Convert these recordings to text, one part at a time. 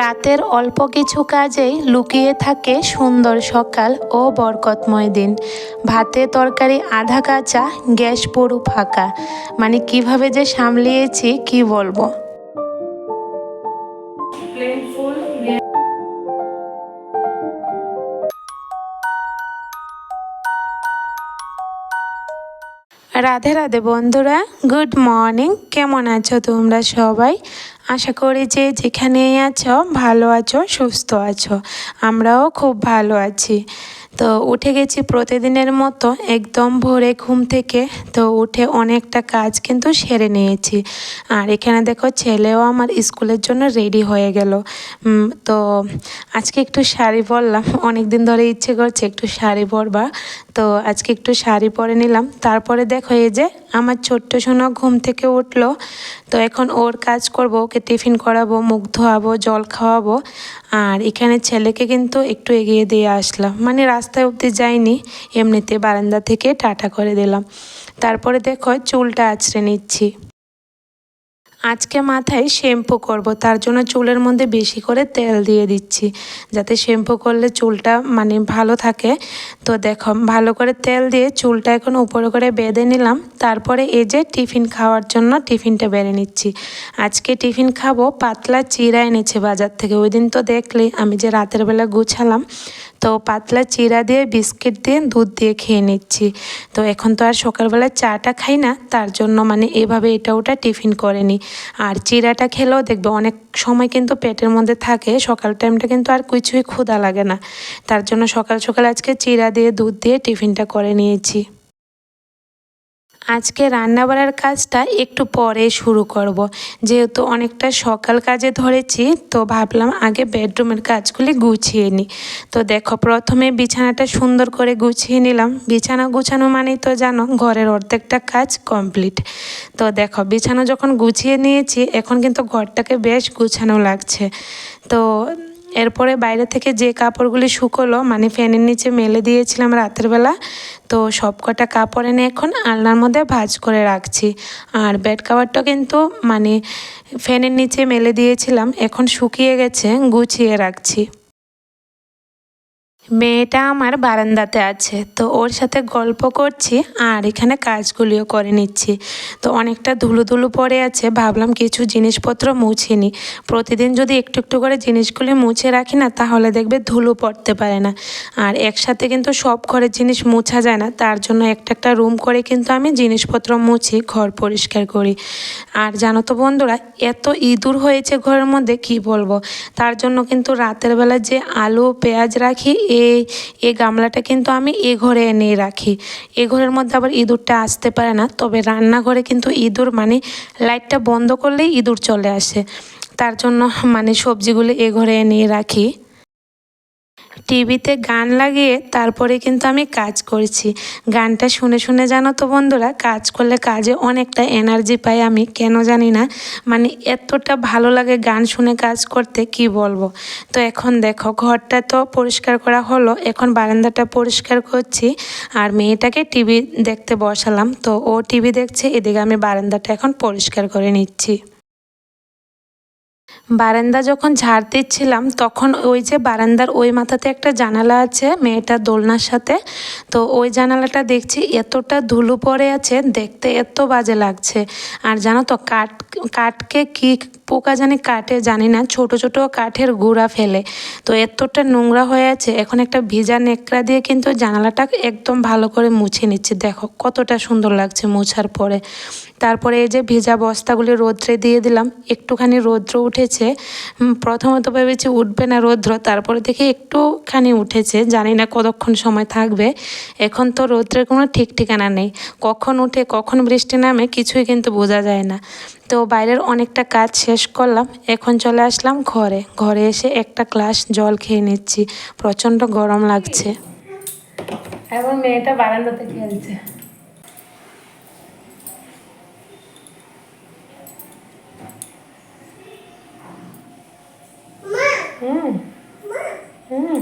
রাতের অল্প কিছু কাজেই লুকিয়ে থাকে সুন্দর সকাল ও বরকতময় দিন। ভাতে তরকারি আধা কাঁচা, গ্যাস পুরো ফাঁকা। মানে কীভাবে যে সামলিয়েছি, কি বলব? রাধে রাধে বন্ধুরা, গুড মর্নিং। কেমন আছো তোমরা সবাই? আশা করি যে যেখানেই আছো ভালো আছো সুস্থ আছো। আমরাও খুব ভালো আছি। তো উঠে গেছি প্রতিদিনের মতো, একদম ভোরে ঘুম থেকে, তো উঠে অনেকটা কাজ কিন্তু সেরে নিয়েছি। আর এখানে দেখো ছেলেও আমার স্কুলের জন্য রেডি হয়ে গেল। তো আজকে একটু শাড়ি পরলাম অনেক দিন ধরে ইচ্ছে করছে একটু শাড়ি পরবা তো আজকে একটু শাড়ি পরে নিলাম, তারপরে দেখো এই যে আমার ছোট্ট সোনা ঘুম থেকে উঠল। তো এখন ওর কাজ করব, ওকে টিফিন করাবো, মুখ ধোয়াবো, জল খাওয়াবো। আর এখানে ছেলেকে কিন্তু একটু এগিয়ে দিয়ে আসলাম মানে রাস্তায় অবধি যাইনি, এমনিতে বারান্দা থেকে টাটা করে দিলাম। তারপরে দেখো চুলটা আছড়ে নিচ্ছি। আজকে মাথায় শ্যাম্পু করব, তার জন্য চুলের মধ্যে বেশি করে তেল দিয়ে দিচ্ছি। যাতে শ্যাম্পু করলে চুলটা মানে ভালো থাকে। তো দেখো, ভালো করে তেল দিয়ে চুলটা এখন উপরে করে বেঁধে নিলাম। তারপরে এই যে টিফিন খাওয়ার জন্য টিফিনটা বেড়ে নিচ্ছি। আজকে টিফিন খাব পাতলা চিরা এনেছে বাজার থেকে। ওই দিন তো দেখলে, আমি যে রাতের বেলা গুছালাম তো পাতলা চিরা দিয়ে বিস্কিট দিয়ে দুধ দিয়ে খেয়ে নিচ্ছি। তো এখন তো আর সকালবেলা চাটা খাই না, তার জন্য মানে এভাবে এটা ওটা টিফিন করে নিই আর চিরাটা খেলেও দেখবে অনেক সময় কিন্তু পেটের মধ্যে থাকে, সকাল টাইমটা কিন্তু আর কিছুই ক্ষুধা লাগে না। তার জন্য সকাল সকাল আজকে চিরা দিয়ে দুধ দিয়ে টিফিনটা করে নিয়েছি। আজকে রান্না বাড়ার কাজটা একটু পরে শুরু করব। যেহেতু অনেকটা সকাল কাজে ধরেছি, তো ভাবলাম আগে বেডরুমের কাজগুলি গুছিয়ে নিই। তো দেখো, প্রথমে বিছানাটা সুন্দর করে গুছিয়ে নিলাম। বিছানা গুছানো মানেই তো জানো, ঘরের অর্ধেকটা কাজ কমপ্লিট। তো দেখো, বিছানা যখন গুছিয়ে নিয়েছি, এখন কিন্তু ঘরটাকে বেশ গুছানো লাগছে। তো এরপরে বাইরে থেকে যে কাপড়গুলি শুকোলো মানে ফ্যানের নিচে মেলে দিয়েছিলাম রাতের বেলা, তো সব কটা কাপড় এনে এখন আলনার মধ্যে ভাজ করে রাখছি। আর বেড কাভারটা কিন্তু মানে ফ্যানের নিচে মেলে দিয়েছিলাম, এখন শুকিয়ে গেছে, গুছিয়ে রাখছি। মেয়েটা আমার বারান্দাতে আছে, তো ওর সাথে গল্প করছি আর এখানে কাজগুলিও করে নিচ্ছি। তো অনেকটা ধুলো ধুলো পড়ে আছে, ভাবলাম কিছু জিনিসপত্র মুছে নিই প্রতিদিন যদি একটু একটু করে জিনিসগুলি মুছে রাখি না, তাহলে দেখবে ধুলো পড়তে পারে না। আর একসাথে কিন্তু সব ঘরের জিনিস মুছা যায় না, তার জন্য একটা একটা রুম করে কিন্তু আমি জিনিসপত্র মুছি, ঘর পরিষ্কার করি। আর জানো তো বন্ধুরা, এত ইঁদুর হয়েছে ঘরের মধ্যে, কি বলব? তার জন্য কিন্তু রাতের বেলা যে আলু, পেঁয়াজ রাখি এই এ গামলাটা কিন্তু আমি এ ঘরে এনে রাখি। এ ঘরের মধ্যে আবার ইঁদুরটা আসতে পারে না, তবে রান্নাঘরে কিন্তু ইঁদুর মানে লাইটটা বন্ধ করলেই ইঁদুর চলে আসে। তার জন্য মানে সবজিগুলো এ ঘরে এনে রাখি। টিভিতে গান লাগিয়ে তারপরে কিন্তু আমি কাজ করছি। গানটা শুনে শুনে জানো তো বন্ধুরা, কাজ করলে কাজে অনেকটা এনার্জি পাই আমি, কেন জানি না। মানে এতটা ভালো লাগে গান শুনে কাজ করতে, কি বলব? তো এখন দেখো, ঘরটা তো পরিষ্কার করা হলো, এখন বারান্দাটা পরিষ্কার করছি, আর মেয়েটাকে টিভি দেখতে বসালাম। তো ও টিভি দেখছে, এদিকে আমি বারান্দাটা এখন পরিষ্কার করে নিচ্ছি। বারান্দা যখন ঝাড় দিচ্ছিলাম, তখন ওই যে বারান্দার ওই মাথাতে একটা জানালা আছে মেয়েটা দোলনার সাথে। তো ওই জানালাটা দেখছি এতটা ধুলো পড়ে আছে, দেখতে এত বাজে লাগছে। আর জানো তো, কাঠ, কাঠকে কী পোকা জানি কাটে, জানি না। ছোট ছোট কাঠের গুঁড়া ফেলে। তো এতটা নোংরা হয়ে আছে, এখন একটা ভিজা নেকড়া দিয়ে কিন্তু জানালাটা একদম ভালো করে মুছে নিচ্ছে। দেখো, কতটা সুন্দর লাগছে মুছার পরে। তারপরে এই যে ভেজা বস্তাগুলি রোদ্রে দিয়ে দিলাম, একটুখানি রৌদ্র উঠেছে। প্রথমত ভেবেছি উঠবে না রৌদ্র, তারপরে দেখি একটুখানি উঠেছে, জানি না কতক্ষণ সময় থাকবে। এখন তো রৌদ্রের কোনো ঠিক ঠিকানা নেই। কখন উঠে, কখন বৃষ্টি নামে, কিছুই কিন্তু বোঝা যায় না। তো বাইরের অনেকটা কাজ শেষ করলাম। এখন চলে আসলাম ঘরে। ঘরে এসে একটা গ্লাস জল খেয়ে নিচ্ছি। প্রচণ্ড গরম লাগছে। এখন মেয়েটা বারান্দাতে খেলছে। হুম। হুম।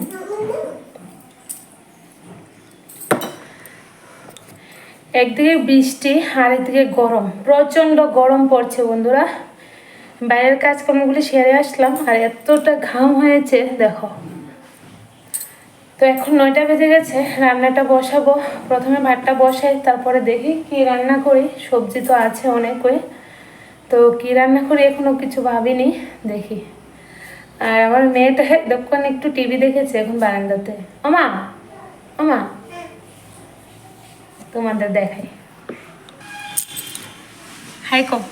একদিকে বৃষ্টি, আর একদিকে গরম। প্রচণ্ড গরম পড়ছে বন্ধুরা। বাইরের কাজকর্মগুলি সেরে আসলাম, আর এতটা ঘাম হয়েছে, দেখো। তো এখন নয়টা বেজে গেছে, রান্নাটা বসাবো। প্রথমে ভাতটা বসাই, তারপরে দেখি কি রান্না করি। সবজি তো আছে অনেকই। তো কি রান্না করি এখনও কিছু ভাবিনি, দেখি। আর আমার মেয়েটা দক্ষণ একটু টিভি দেখেছে এখন বারান্দাতে। ওমা ওমা। তোমাদের দেখাই হাই কম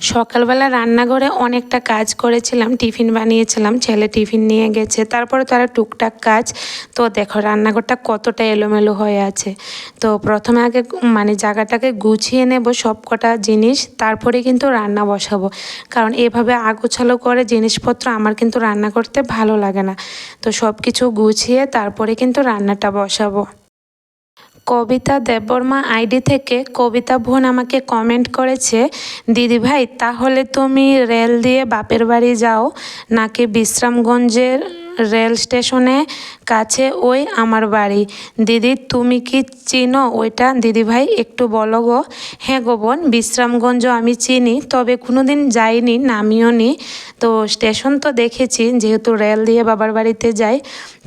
সকালবেলা রান্নাঘরে অনেকটা কাজ করেছিলাম, টিফিন বানিয়েছিলাম, ছেলে টিফিন নিয়ে গেছে, তারপরে তারা টুকটাক কাজ। তো দেখো রান্নাঘরটা কতটা এলোমেলো হয়ে আছে। তো প্রথমে আগে মানে জায়গাটাকে গুছিয়ে নেব সব কটা জিনিস, তারপরে কিন্তু রান্না বসাবো। কারণ এভাবে আগোছালো করে জিনিসপত্র আমার কিন্তু রান্না করতে ভালো লাগে না। তো সব কিছু গুছিয়ে তারপরে কিন্তু রান্নাটা বসাবো। কবিতা দেববর্মা আইডি থেকে কবিতা ভুন আমাকে কমেন্ট করেছে, দিদি ভাই, তাহলে তুমি রেল দিয়ে বাপের বাড়ি যাও, নাকি বিশ্রামগঞ্জের রেল স্টেশনে কাছে ওই আমার বাড়ি। দিদি, তুমি কি চিনো ওইটা? দিদি ভাই, একটু বলো গো। হ্যাঁ গো বোন, বিশ্রামগঞ্জ আমি চিনি, তবে কোনো দিন যাইনি, নামিও নি। তো স্টেশন তো দেখেছি, যেহেতু রেল দিয়ে বাবার বাড়িতে যাই।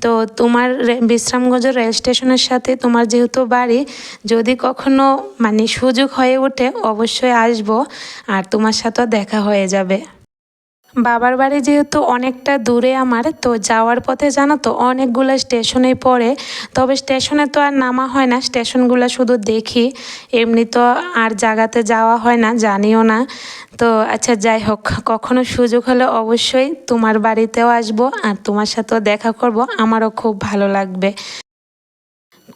তো তোমার বিশ্রামগঞ্জ রেল স্টেশনের সাথে তোমার যেহেতু বাড়ি, যদি কখনো মানে সুযোগ হয়ে ওঠে, অবশ্যই আসব। আর তোমার সাথেও দেখা হয়ে যাবে। বাবার বাড়ি যেহেতু অনেকটা দূরে আমার, তো যাওয়ার পথে জানো তো অনেকগুলো স্টেশনে পড়ে, তবে স্টেশনে তো আর নামা হয় না, স্টেশনগুলো শুধু দেখি, এমনি তো আর জায়গাতে যাওয়া হয় না, জানিও না। তো আচ্ছা যাই হোক, কখনো সুযোগ হলে অবশ্যই তোমার বাড়িতেও আসব আর তোমার সাথেও দেখা করব, আমারও খুব ভালো লাগবে।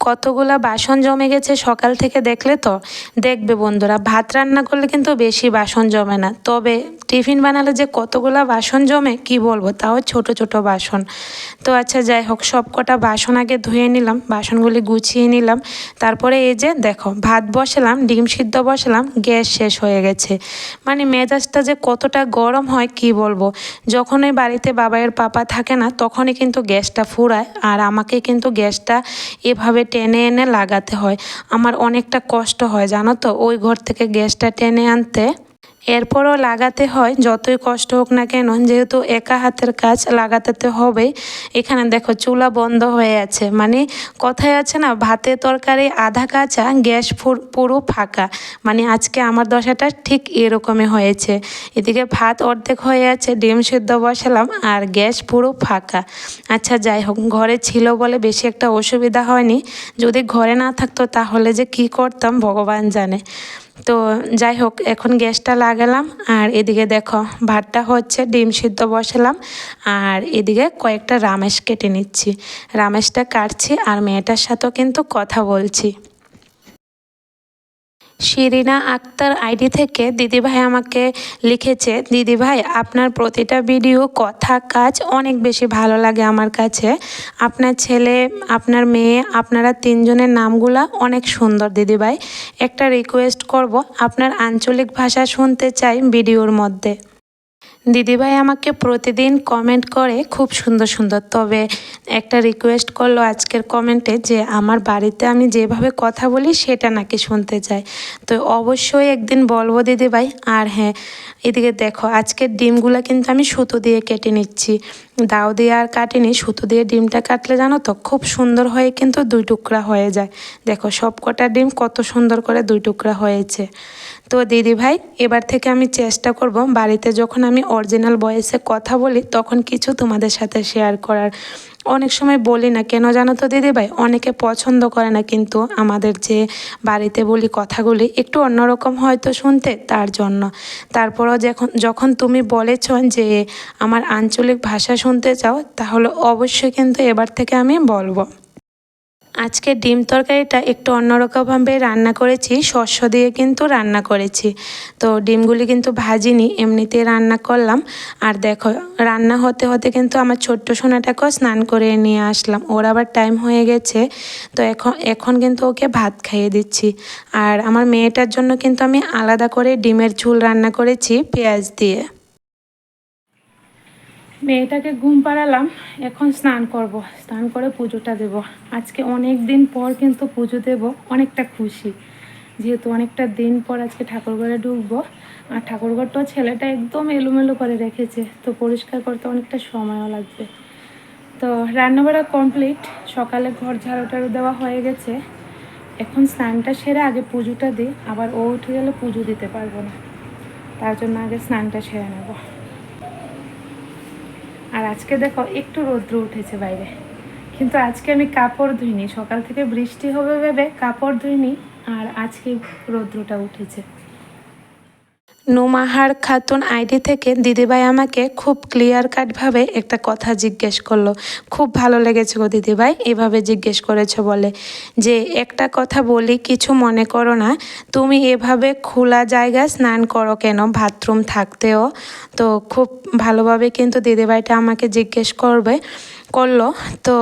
কতগুলা বাসন জমে গেছে সকাল থেকে দেখলে তো? দেখবে বন্ধুরা, ভাত রান্না করলে কিন্তু বেশি বাসন জমে না। তবে টিফিন বানালে যে কতগুলা বাসন জমে, কি বলব? তাও ছোট ছোট বাসন। তো আচ্ছা যাই হোক, সব কটা বাসন আগে ধুয়ে নিলাম, বাসনগুলি গুছিয়ে নিলাম। তারপরে এই যে, দেখো, ভাত বসালাম, ডিম সিদ্ধ বসালাম, গ্যাস শেষ হয়ে গেছে। মানে মেজাজটা যে কতটা গরম হয়, কি বলব? যখনই বাড়িতে বাবাইয়ের পাপা থাকে না, তখনই কিন্তু গ্যাসটা ফুরায়, আর আমাকে কিন্তু গ্যাসটা এভাবে টেনে এনে লাগাতে হয়। আমার অনেকটা কষ্ট হয়, জানো তো? ওই ঘর থেকে গ্যাসটা টেনে আনতে এরপরও লাগাতে হয়, যতই কষ্ট হোক না কেন, যেহেতু একা হাতের কাজ লাগাতে তো হবেই। এখানে দেখো চুলা বন্ধ হয়ে আছে। মানে কথায় আছে না, ভাতে তরকারি, আধা কাঁচা, গ্যাস পুরো ফাঁকা। মানে আজকে আমার দশাটা ঠিক এরকমই হয়েছে। এদিকে ভাত অর্ধেক হয়ে আছে, ডিম সিদ্ধ বসালাম, আর গ্যাস পুরো ফাঁকা। আচ্ছা যাই হোক, ঘরে ছিল বলে বেশি একটা অসুবিধা হয়নি। যদি ঘরে না থাকতো তাহলে যে কি করতাম, ভগবান জানে। তো যাই হোক, এখন গ্যাসটা লাগালাম আর এদিকে দেখো ভাতটা হচ্ছে, ডিম সিদ্ধ বসালাম আর এদিকে কয়েকটা রামেশ কেটে নিচ্ছি। রামেশটা কাটছি আর মেয়েটার সাথেও কিন্তু কথা বলছি। শিরিনা আক্তার আইডি থেকে, দিদিভাই আমাকে লিখেছে, দিদিভাই, আপনার প্রতিটা ভিডিও, কথা, কাজ অনেক বেশি ভালো লাগে আমার কাছে। আপনার ছেলে, আপনার মেয়ে, আপনারা তিনজনের নামগুলা অনেক সুন্দর, দিদিভাই। একটা রিকোয়েস্ট করব, আপনার আঞ্চলিক ভাষা শুনতে চাই ভিডিওর মধ্যে। দিদিভাই আমাকে প্রতিদিন কমেন্ট করে খুব সুন্দর সুন্দর। তবে একটা রিকোয়েস্ট করল আজকের কমেন্টে যে আমার বাড়িতে আমি যেভাবে কথা বলি সেটা নাকি শুনতে চাই। তো অবশ্যই একদিন বলব দিদিভাই। আর হ্যাঁ এদিকে দেখো, আজকের ডিমগুলো কিন্তু আমি সুতো দিয়ে কেটে নিচ্ছি। দাও দিয়ে আর কাটিনি, সুতো দিয়ে ডিমটা কাটলে জানো তো খুব সুন্দর হয়ে কিন্তু দুই টুকরা হয়ে যায়। দেখো সব কটা ডিম কত সুন্দর করে দুই টুকরা হয়েছে। তো দিদিভাই, এবার থেকে আমি চেষ্টা করব বাড়িতে যখন আমি অরিজিনাল বয়েসে কথা বলি, তখন কিছু তোমাদের সাথে শেয়ার করার। অনেক সময় বলি না, কেন জানো তো দিদি ভাই অনেকে পছন্দ করে না কিন্তু আমাদের যে বাড়িতে বলি কথাগুলি একটু অন্যরকম হয়তো শুনতে, তার জন্য। তারপরও যখন যখন তুমি বলেছ যে আমার আঞ্চলিক ভাষা শুনতে চাও, তাহলে অবশ্যই কিন্তু এবার থেকে আমি বলব। আজকে ডিম তরকারিটা একটু অন্যরকমভাবে রান্না করেছি, শস্য দিয়ে কিন্তু রান্না করেছি। তো ডিমগুলি কিন্তু ভাজিনি এমনিতে রান্না করলাম। আর দেখো, রান্না হতে হতে কিন্তু আমার ছোট্ট সোনাটাকেও স্নান করে নিয়ে আসলাম। ওর আবার টাইম হয়ে গেছে, তো এখন এখন কিন্তু ওকে ভাত খাইয়ে দিচ্ছি। আর আমার মেয়েটার জন্য কিন্তু আমি আলাদা করে ডিমের ঝুল রান্না করেছি, পেঁয়াজ দিয়ে। মেয়েটাকে ঘুম পাড়ালাম, এখন স্নান করব। স্নান করে পুজোটা দেব। আজকে অনেক দিন পর কিন্তু পুজো দেব, অনেকটা খুশি। যেহেতু অনেকটা দিন পর আজকে ঠাকুরঘরে ঢুকবো, আর ঠাকুরঘরটাও ছেলেটা একদম এলোমেলো করে রেখেছে, তো পরিষ্কার করতে অনেকটা সময়ও লাগবে। তো রান্নাবাড়া কমপ্লিট সকালে ঘর ঝাড়ু টাড়ু দেওয়া হয়ে গেছে। এখন স্নানটা সেরে আগে পুজোটা দিই, আবার ও উঠে গেলে পুজো দিতে পারব না। তার জন্য আগে স্নানটা সেরে নেব। আজকে দেখো একটু রৌদ্র উঠেছে বাইরে। কিন্তু আজকে আমি কাপড় ধুইনি, সকাল থেকে বৃষ্টি হবে ভেবে কাপড় ধুইনি, আর আজকে রৌদ্রটা উঠেছে। নুমাহার খাতুন আইডি থেকে দিদিভাই আমাকে খুব ক্লিয়ার কাটভাবে একটা কথা জিজ্ঞেস করল। খুব ভালো লেগেছে গো দিদিভাই, এভাবে জিজ্ঞেস করেছ বলে। যে একটা কথা বলি, কিছু মনে করো না, তুমি এভাবে খোলা জায়গায় স্নান করো কেন? বাথরুম থাকতেও। তো খুব ভালোভাবে কিন্তু দিদিভাইটা আমাকে জিজ্ঞেস করবে। করল, তো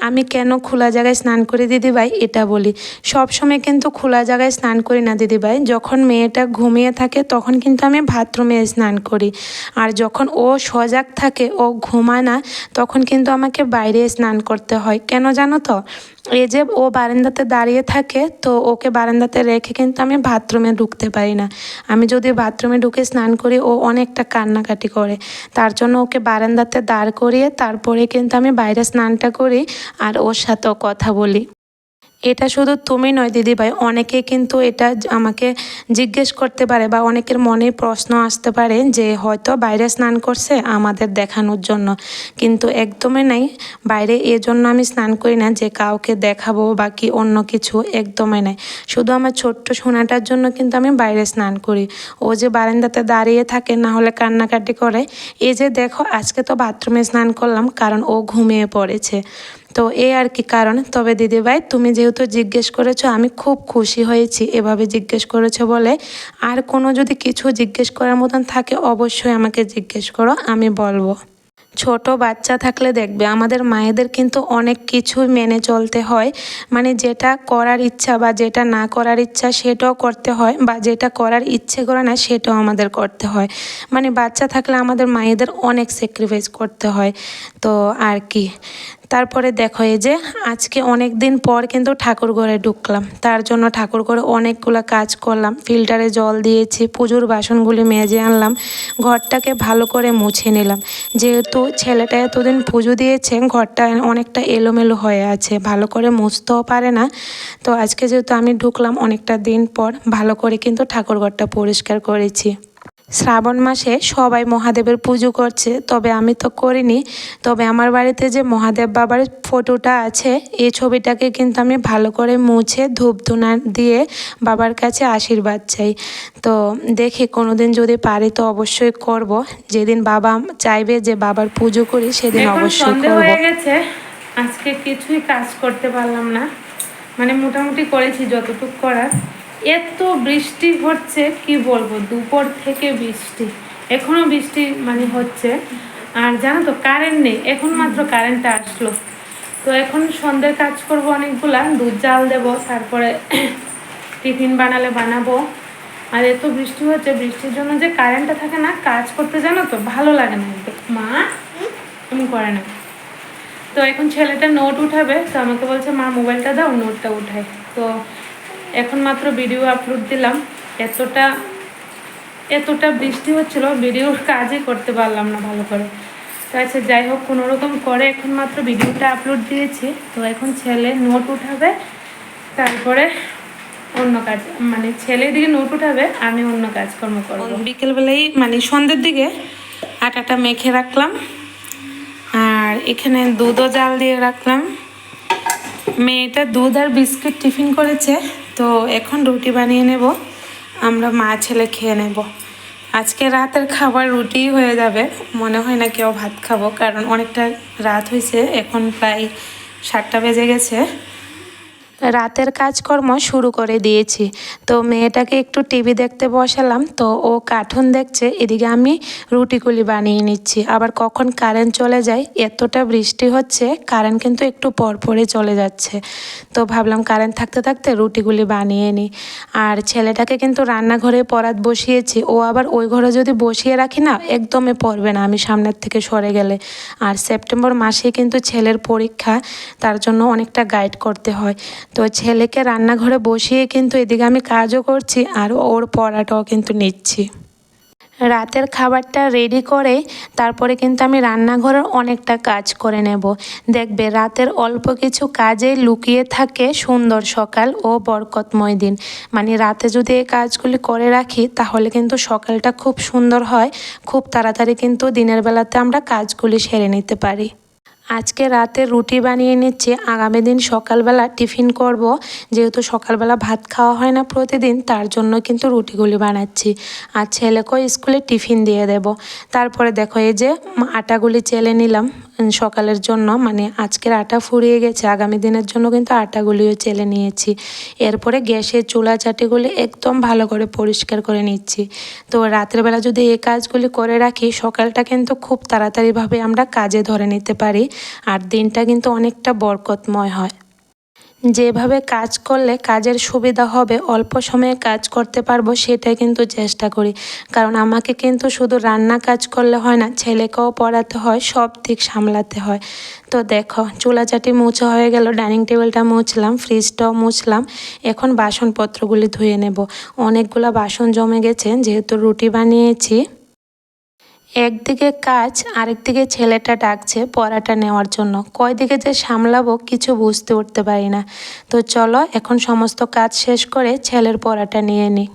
আমি কেন খোলা জায়গায় স্নান করি দিদিভাই এটা বলি। সব সময় কিন্তু খোলা জায়গায় স্নান করি না দিদিভাই যখন মেয়েটা ঘুমিয়ে থাকে, তখন কিন্তু আমি বাথরুমে স্নান করি। আর যখন ও সজাগ থাকে, ও ঘুমায় না, তখন কিন্তু আমাকে বাইরে স্নান করতে হয়। কেন জানো তো? এই যে ও বারান্দাতে দাঁড়িয়ে থাকে, তো ওকে বারান্দাতে রেখে কিন্তু আমি বাথরুমে ঢুকতে পারি না। আমি যদি বাথরুমে ঢুকে স্নান করি, ও অনেকটা কান্নাকাটি করে। তার জন্য ওকে বারান্দাতে দাঁড় করিয়ে তারপরে কিন্তু আমি বাইরে স্নানটা করি আর ওর সাথেও কথা বলি। এটা শুধু তুমি নয়, দিদিভাই, অনেকে কিন্তু এটা আমাকে জিজ্ঞেস করতে পারে বা অনেকের মনে প্রশ্ন আসতে পারে যে হয়তো বাইরে স্নান করছে আমাদের দেখানোর জন্য। কিন্তু একদমই নাই, বাইরে এর জন্য আমি স্নান করি না যে কাউকে দেখাবো বা কি অন্য কিছু একদমই নাই। শুধু আমার ছোট্ট সোনাটার জন্য কিন্তু আমি বাইরে স্নান করি। ও যে বারান্দাতে দাঁড়িয়ে থাকে, না হলে কান্নাকাটি করে, এই যে দেখো, আজকে তো বাথরুমে স্নান করলাম, কারণ ও ঘুমিয়ে পড়েছে। তো এই আর কি কারণ। তবে দিদিভাই, তুমি যেহেতু জিজ্ঞেস করেছ, আমি খুব খুশি হয়েছি এভাবে জিজ্ঞেস করেছ বলে। আর কোনো যদি কিছু জিজ্ঞেস করার মতন থাকে, অবশ্যই আমাকে জিজ্ঞেস করো, আমি বলব। ছোট বাচ্চা থাকলে দেখবে, আমাদের মায়েদের কিন্তু অনেক কিছুই মেনে চলতে হয়। মানে যেটা করার ইচ্ছা বা যেটা না করার ইচ্ছা সেটাও করতে হয়, বা যেটা করার ইচ্ছে করে না সেটাও আমাদের করতে হয়। মানে বাচ্চা থাকলে আমাদের মায়েদের অনেক স্যাক্রিফাইস করতে হয়। তো আর কি। তারপরে দেখো এই যে আজকে অনেক দিন পর কিন্তু ঠাকুর ঘরে ঢুকলাম। তার জন্য ঠাকুর ঘরে অনেকগুলো কাজ করলাম। ফিল্টারে জল দিয়েছি, পুজোর বাসনগুলি মেজে আনলাম, ঘরটাকে ভালো করে মুছে নিলাম। যেহেতু ছেলেটা এতদিন পুজো দিয়েছে, ঘরটা অনেকটা এলোমেলো হয়ে আছে, ভালো করে মুছতেও পারে না। তো আজকে যেহেতু আমি ঢুকলাম অনেকটা দিন পর, ভালো করে কিন্তু ঠাকুর ঘরটা পরিষ্কার করেছি। শ্রাবণ মাসে সবাই মহাদেবের পুজো করছে। তবে আমি তো করিনি। তবে আমার বাড়িতে যে মহাদেব বাবার ফটোটা আছে এই ছবিটাকে কিন্তু আমি ভালো করে মুছে ধূপ ধুনা দিয়ে বাবার কাছে আশীর্বাদ চাই। তো দেখি কোনোদিন যদি পারি তো অবশ্যই করব। যেদিন বাবা চাইবে যে বাবার পুজো করি সেদিন অবশ্যই করব। হয়ে গেছে। আজকে কিছুই কাজ করতে পারলাম না। মানে মোটামুটি করেছি যতটুকু করার। এত বৃষ্টি হচ্ছে, কি বলব, দুপুর থেকে বৃষ্টি। এখনও বৃষ্টি মানে হচ্ছে। আর জানো তো কারেন্ট নেই। এখন মাত্র কারেন্টটা আসলো। তো এখন সন্ধ্যের কাজ করব অনেকগুলা, দুধ জাল দেব, তারপরে টিফিন বানালে বানাবো। আর এত বৃষ্টি হচ্ছে, বৃষ্টির জন্য যে কারেন্টটা থাকে না, কাজ করতে জানো তো, ভালো লাগে না। মা, তুমি করে না তো এখন ছেলেটা নোট উঠাবে, তো আমাকে বলছে, মা, মোবাইলটা দাও নোটটা উঠাই। তো এখন মাত্র ভিডিও আপলোড দিলাম। এতটা এতটা বৃষ্টি হচ্ছিল ভিডিওর কাজই করতে পারলাম না ভালো করে। তো আচ্ছা যাই হোক, কোনো রকম করে এখন মাত্র ভিডিওটা আপলোড দিয়েছি। তো এখন ছেলে নোট উঠাবে, তারপরে অন্য কাজ মানে ছেলে দিকে নোট উঠাবে, আমি অন্য কাজকর্ম করব। বিকেলবেলায় মানে সন্ধ্যের দিকে আটাটা মেখে রাখলাম। আর এখানে দুধও জাল দিয়ে রাখলাম। মেয়েটা দুধ আর বিস্কিট টিফিন করেছে, তো এখন রুটি বানিয়ে নেব, আমরা মা ছেলে খেয়ে নেব। আজকে রাতের খাবার রুটি হয়ে যাবে, মনে হয় না কেউ ভাত খাব, কারণ অনেকটা রাত হয়েছে, এখন প্রায় সাতটা বেজে গেছে। রাতের কাজকর্ম শুরু করে দিয়েছি। তো মেয়েটাকে একটু টিভি দেখতে বসালাম, তো ও কার্টুন দেখছে, এদিকে আমি রুটিগুলি বানিয়ে নিচ্ছি। আবার কখন কারেন্ট চলে যায়, এতটা বৃষ্টি হচ্ছে, কারেন্ট কিন্তু একটু পর পরে চলে যাচ্ছে। তো ভাবলাম কারেন্ট থাকতে থাকতে রুটিগুলি বানিয়ে নিই। আর ছেলেটাকে কিন্তু রান্নাঘরে পরাত বসিয়েছি, ও আবার ওই ঘরে যদি বসিয়ে রাখি না, একদমই পড়বে না, আমি সামনের থেকে সরে গেলে। আর সেপ্টেম্বর মাসে কিন্তু ছেলের পরীক্ষা, তার জন্য অনেকটা গাইড করতে হয়। তো ছেলেকে রান্নাঘরে বসিয়ে কিন্তু এদিকে আমি কাজও করছি আর ওর পড়াটাও কিন্তু নিচ্ছি। রাতের খাবারটা রেডি করে তারপরে কিন্তু আমি রান্নাঘরের অনেকটা কাজ করে নেব। দেখবে রাতের অল্প কিছু কাজে লুকিয়ে থাকে সুন্দর সকাল ও বরকতময় দিন। মানে রাতে যদি এই কাজগুলি করে রাখি তাহলে কিন্তু সকালটা খুব সুন্দর হয়, খুব তাড়াতাড়ি কিন্তু দিনের বেলাতে আমরা কাজগুলি সেরে নিতে পারি। আজকে রাতে রুটি বানিয়ে নিচ্ছি। আগামী দিন সকালবেলা টিফিন করব। যেহেতু সকালবেলা ভাত খাওয়া হয় না প্রতিদিন, তার জন্য কিন্তু রুটিগুলি বানাচ্ছি। আর ছেলেকেও স্কুলে টিফিন দিয়ে দেব। তারপরে দেখো এই যে আটাগুলি চেলে নিলাম সকালের জন্য। মানে আজকের আটা ফুরিয়ে গেছে, আগামী দিনের জন্য কিন্তু আটাগুলিও চেলে নিয়েছি। এরপরে গ্যাসের চুলা চাটিগুলি একদম ভালো করে পরিষ্কার করে নিচ্ছি। তো রাতের বেলা যদি এই কাজগুলি করে রাখি, সকালটা কিন্তু খুব তাড়াতাড়িভাবে আমরা কাজে ধরে নিতে পারি। আর দিনটা কিন্তু অনেকটা বরকতময় হয়। যেভাবে কাজ করলে কাজের সুবিধা হবে, অল্প সময়ে কাজ করতে পারব, সেটাই কিন্তু চেষ্টা করি। কারণ আমাকে কিন্তু শুধু রান্না কাজ করলে হয় না, ছেলেকেও পড়াতে হয়, সব দিক সামলাতে হয়। তো দেখো চুলাচাটি মুছা হয়ে গেল, ডাইনিং টেবিলটা মুছলাম, ফ্রিজটাও মুছলাম, এখন বাসনপত্রগুলি ধুয়ে নেব। অনেকগুলো বাসন জমে গেছে, যেহেতু রুটি বানিয়েছি। একদিকে কাজ, আরেকদিকে ছেলেটা ডাকছে পড়াটা নেওয়ার জন্য। কয় দিকে যে সামলাবো কিছু বুঝতে উঠতে পারি না। তো চলো, এখন সমস্ত কাজ শেষ করে ছেলের পড়াটা নিয়ে নিই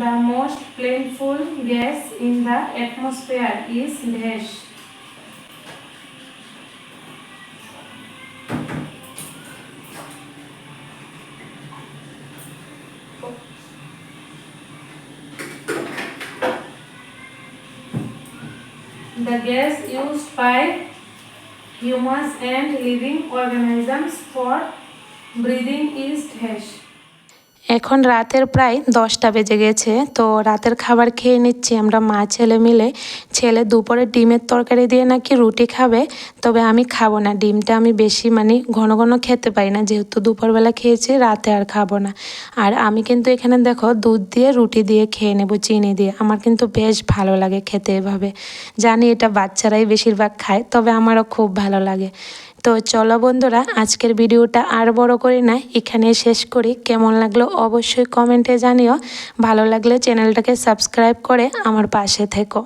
The most painful gas in the atmosphere is dash. The gas used by humans and living organisms for breathing is dash. এখন রাতের প্রায় দশটা বেজে গেছে, তো রাতের খাবার খেয়ে নিচ্ছি আমরা মা, ছেলে মিলে। ছেলে দুপুরে ডিমের তরকারি দিয়ে নাকি রুটি খাবে, তবে আমি খাব না। ডিমটা আমি বেশি মানে ঘন ঘন খেতে পারি না, যেহেতু দুপুরবেলা খেয়েছি, রাতে আর খাব না। আর আমি কিন্তু এখানে দেখো দুধ দিয়ে, রুটি দিয়ে খেয়ে নেব, চিনি দিয়ে। আমার কিন্তু বেশ ভালো লাগে খেতে এভাবে। জানি এটা বাচ্চারাই বেশিরভাগ খায়, তবে আমারও খুব ভালো লাগে। তো চলো বন্ধুরা, আজকের ভিডিওটা আর বড় করি না, এখানে শেষ করি। কেমন লাগল অবশ্যই কমেন্টে জানিও। ভালো লাগলে চ্যানেলটাকে সাবস্ক্রাইব করে আমার পাশে থেকো।